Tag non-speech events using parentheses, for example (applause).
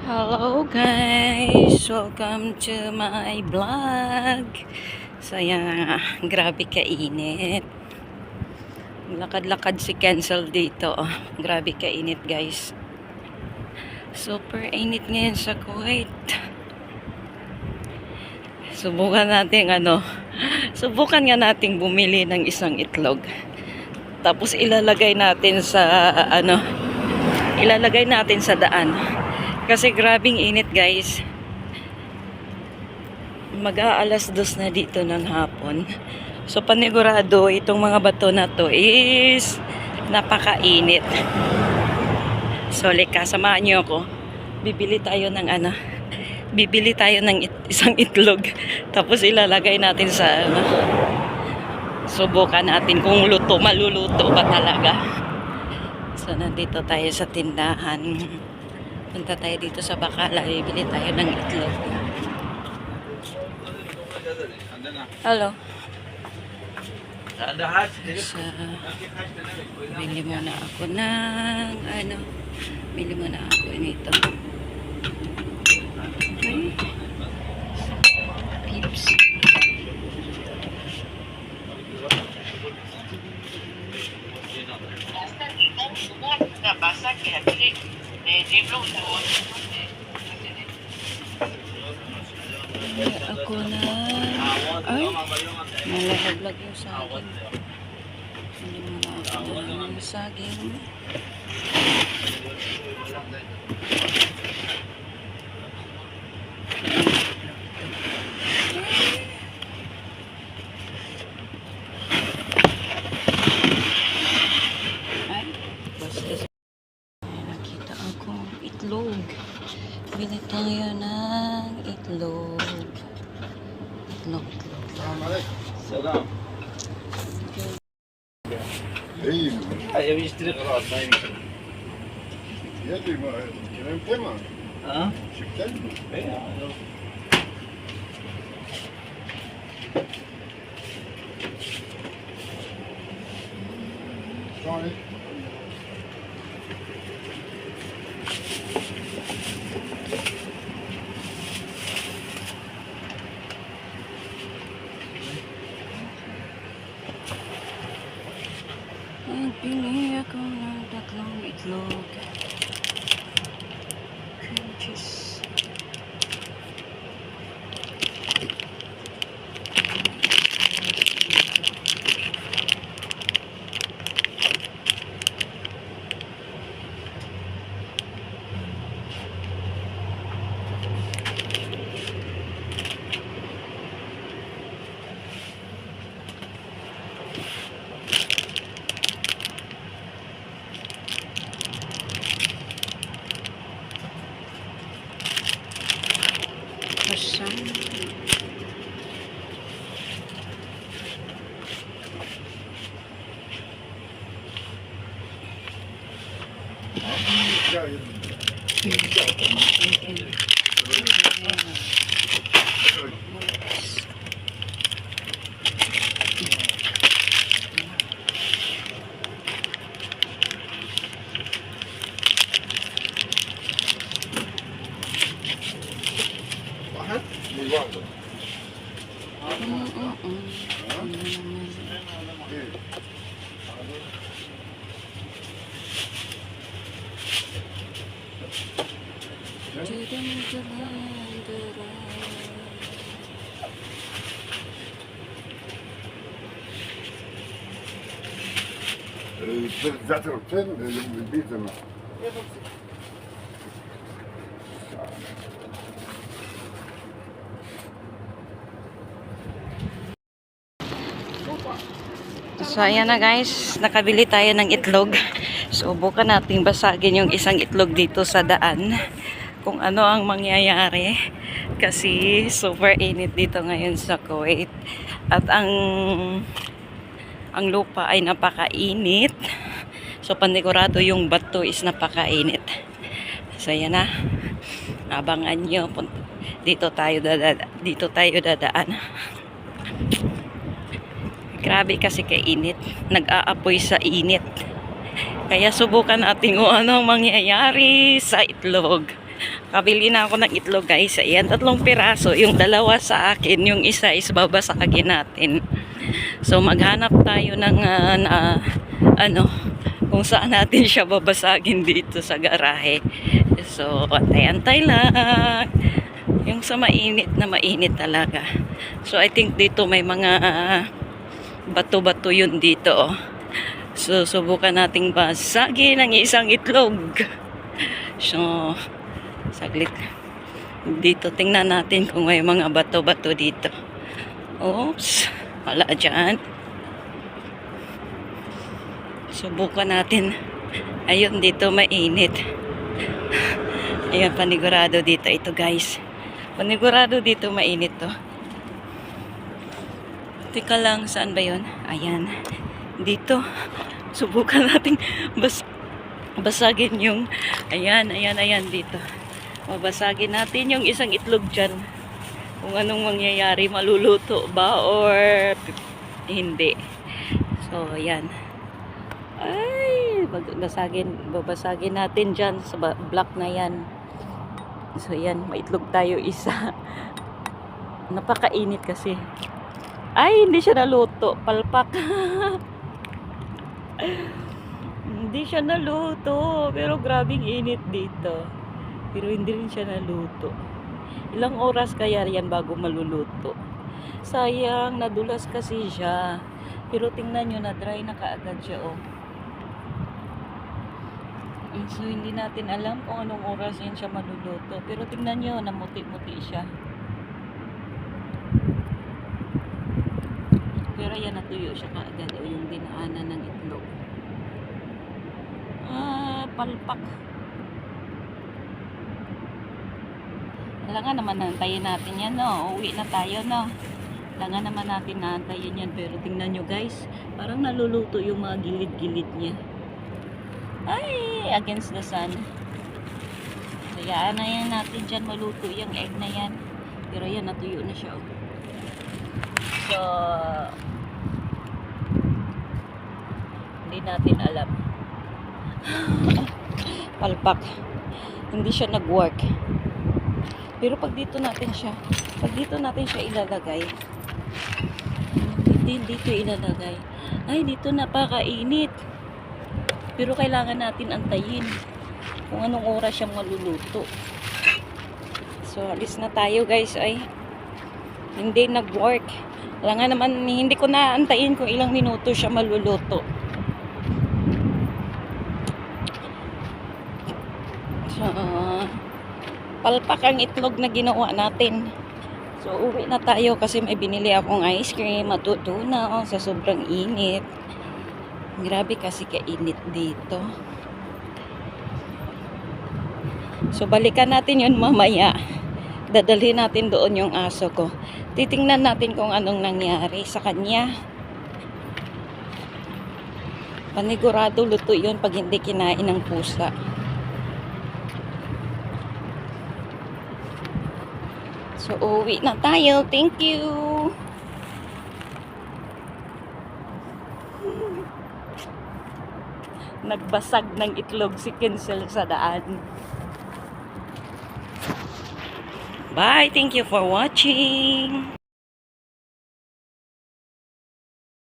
Hello guys! Welcome to my vlog. So grabe kainit. Lakad-lakad si Cancel dito. Grabe kainit guys. Super init ngayon sa Kuwait. Subukan natin ano, subukan nga nating bumili ng isang itlog. Tapos ilalagay natin sa ano, ilalagay natin sa daan. Kasi grabing init guys. Mag-aalas dos na dito ng hapon. So panigurado itong mga bato na to is napakainit. So lika, samahan niyo ako. Bibili tayo ng ano, bibili tayo ng it- isang itlog. (laughs) Tapos ilalagay natin sa ano, subukan natin kung luto, maluluto ba talaga. So nandito tayo sa tindahan. Punta tayo dito sa Bacala, bibili tayo ng itlog. Hello. So, bili muna ako ng ano, bili muna ako nito. Okay. Pips. Bili ako na ay, nalaglag yung saging. Bili muna ako ng saging. itlog. Bili tayo ng itlog. Itlog. Selam. İyiyim. Evi iştirik rahatlayayım. Yedim. Kiremte mi? Ha? Çiftten mi? Evet. Thank you. Zaczął ten widzę. So ayan na guys, nakabili tayo ng itlog. So bukan nating basagin yung isang itlog dito sa daan. Kung ano ang mangyayari. Kasi super init dito ngayon sa Kuwait. At ang ang lupa ay napakainit. So, panigurado yung bato is napakainit. So, ayan na. Abangan nyo. Dito tayo, dada, dito tayo dadaan. Grabe kasi kainit. Nag-aapoy sa init. Kaya subukan natin kung ano ang mangyayari sa itlog. Kabili na ako ng itlog guys. Ayan, tatlong piraso. Yung dalawa sa akin, yung isa is babasagin natin. So maghanap tayo ng ah, na, ano, kung saan natin siya babasagin dito sa garahe. So, antay-antay lang. Yung sa mainit na mainit talaga. So, I think dito may mga ah, bato-bato yun dito. Oh. So, subukan nating basagin ang isang itlog. So, saglit. Dito, tingnan natin kung may mga bato-bato dito. Oops. Wala dyan. Subukan natin. Ayun, dito mainit. Ayan, panigurado dito. Ito, guys. Panigurado dito mainit to. Teka lang, saan ba yun? Ayan. Dito. Subukan natin bas basagin yung ayan, ayan, ayan dito. Mabasagin natin yung isang itlog dyan. Kung anong mangyayari, maluluto ba or hindi. So, ayan. Ay, babasagin, babasagin natin dyan sa block na yan. So, yan, maitlog tayo isa. (laughs) Napakainit kasi. Ay, hindi siya naluto. Palpak. (laughs) hindi siya naluto. Pero grabing init dito. Pero hindi rin siya naluto. Ilang oras kaya yan bago maluluto. Sayang, nadulas kasi siya. Pero tingnan nyo, na-dry na kaagad siya, oh. Mm, So, hindi natin alam kung anong oras yan siya maluluto. Pero tingnan nyo, namuti-muti siya. Pero yan, natuyo siya kaagad. O yung dinaanan ng itlog. Ah, palpak. Kailangan naman nantayin natin yan, no? Uwi na tayo, no? Kailangan naman natin naantayin yan. Pero tingnan nyo, guys. Parang naluluto yung mga gilid-gilid niya. Ay, against the sun. Hayaan na yan natin dyan maluto yung egg na yan. Pero yan, natuyo na siya. oh. So, hindi natin alam. (laughs) Palpak. Hindi siya nag-work. Pero pag dito natin siya, pag dito natin siya ilalagay, hindi dito ilalagay. Ay, dito napakainit. Pero kailangan natin antayin kung anong oras siya maluluto. So, alis na tayo guys. Ay, hindi nag-work. Wala nga naman, hindi ko na antayin kung ilang minuto siya maluluto. So, palpak ang itlog na ginawa natin. So, uwi na tayo kasi may binili akong ice cream, matutunaw sa sobrang init. Grabe kasi kainit dito. So, balikan natin yun mamaya. Dadalhin natin doon yung aso ko. Titingnan natin kung anong nangyari sa kanya. Panigurado luto yun pag hindi kinain ng pusa. So, uwi na tayo. Thank you. Nagbasag ng itlog si Kinsel sa daan. Bye. Thank you for watching.